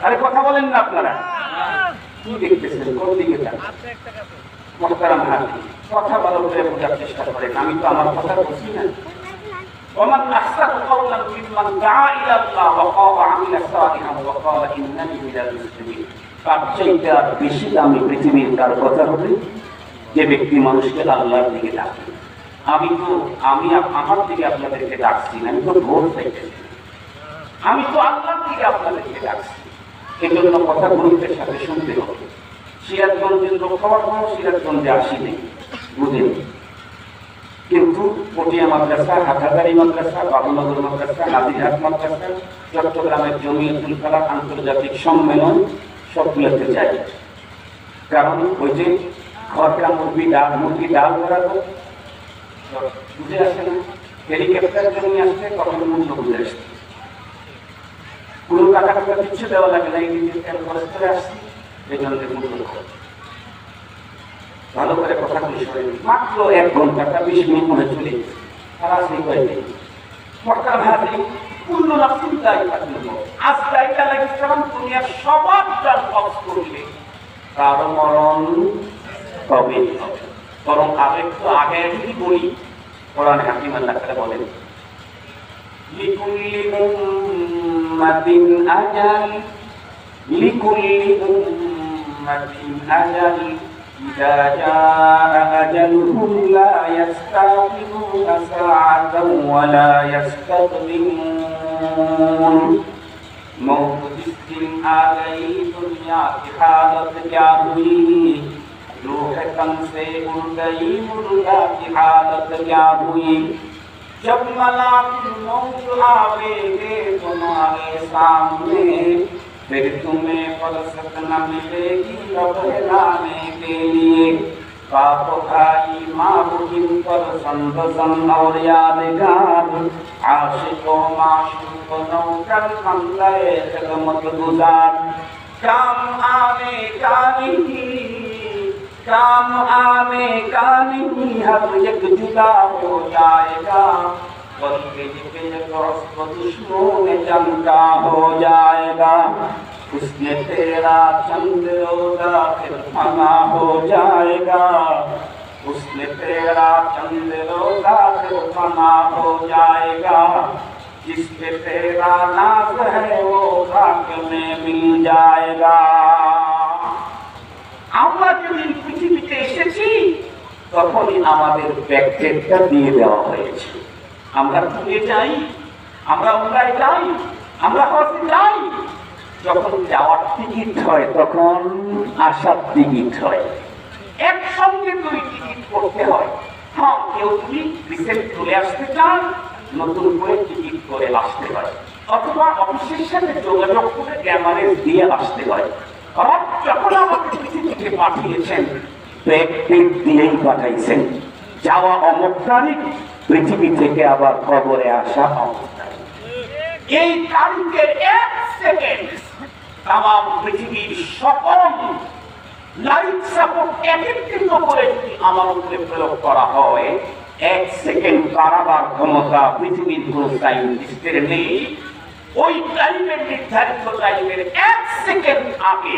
আরে কথা বলেন না আপনারা কি দেখতেছেন কোন দিকে যান মোহতারাম হাজি কথা ভালো করে বোঝার চেষ্টা করেন আমি তো আমার কথা বলছি না ومن أحسن قولا ممن دعا إلى الله وقال عمل صالحا وقال إنني من المسلمين তার চাইতে আর বেশি দামি পৃথিবীর কার কথা হবে যে ব্যক্তি মানুষকে আল্লাহর দিকে ডাকে আমি তো আমি আপ- আমার দিকে আপনাদেরকে ডাকছি না আমি তো ভোট চাইতেছি আমি তো আল্লাহর দিকে আপনাদেরকে ডাকছি জন্য কথা গুরুত্বের সাথে শুনতে হবে সিরাজগঞ্জের লোক হওয়ার কোনো সিরাজগঞ্জে আসি নেই বুঝেন। কিন্তু পটিয়া মাদ্রাসা হাটাদারি মাদ্রাসা, বাবুনগর মাদ্রাসা নাদিরহাট মাদ্রাসা, চট্টগ্রামের জমিয়তুল ফালা আন্তর্জাতিক সম্মেলন সবগুলোতে যাই কারণ ওই যে ঘরটা মুরগি ডাল মুরগি ডাল বরাবর বুঝে আসে না। হেলিকপ্টার জমি আসছে কখন মূল্য বুঝে আসছে কোনো টাকা টাকা কিচ্ছু দেওয়া লাগে না। তেল খরচ করে আসছে? এই জন্য ভালো করে কথা শুনেন মাত্র এক ঘন্টাটা বিশ মিনিট মনে চলে। সারা সেই কয়েকদিন মক্কার ভাতে পূর্ণ নাফসিন দায়িত্ব আজ দায়িত্ব লাগিয়েছিলাম, দুনিয়ার সবার যার খরচ করলে তার মরণ কবে বরং আরেকটু আগে যদি বলি। কোরআন হাকিম আল্লাহ বলেন, লিকুল্লি ummatin ajal likulli ummatin ajal ida jaa ajaluhum la yastaqimuna sa'atan wa la yastaqimun mawdistin alai dunya ihadat ya hui Lohe जब मलाकुल मौत आवेगे तुम्हारे सामने, फिर तुम्हें फुर्सत न मिलेगी घबराने के लिए। बाप भाई, माँ बहन पर संतसन और यादगार। आशिको, माशूक, नौकर, मंगले खदमत गुजार। काम आने का नहीं काम आने का नहीं हर एक जुदा हो जाएगा। में चमका हो जाएगा उसने तेरा चंद रोजा फिर फना हो जाएगा। उसने तेरा चंद रोजा फिर फना हो जाएगा। जिस पे तेरा नाज है, वो खाक में मिल जाएगा। তখনই আমাদের ব্যাকডেটটা দিয়ে দেওয়া হয়েছে। আমরা ভুলে যাই, আমরা উমরায় যাই আমরা হজে যাই যখন যাওয়ার টিকিট হয়, তখন আসার টিকিট হয়। একসঙ্গে দুই টিকিট করতে হয়। হ্যাঁ কেউ যদি রিসেন্ট চলে আসতে চান নতুন করে টিকিট করে আসতে হয়। অথবা অফিসের সাথে যোগাযোগ করে ক্যামারেজ দিয়ে আসতে হয়। যখন আমাকে পৃথিবীতে পাঠিয়েছেন দিয়েই পাঠাইছেন যাওয়া অমুক পৃথিবী থেকে আবার খবরে আসা এই তারিখের এক সেকেন্ড তাম পৃথিবীর সকল লাইফ সাপোর্ট একত্রিত করে আমার উপরে প্রয়োগ করা হয়, এক সেকেন্ড কারাবার ক্ষমতা পৃথিবীর কোন সাইন্টিস্টের নেই। ওই টাইমের নির্ধারিত টাইমের এক সেকেন্ড আগে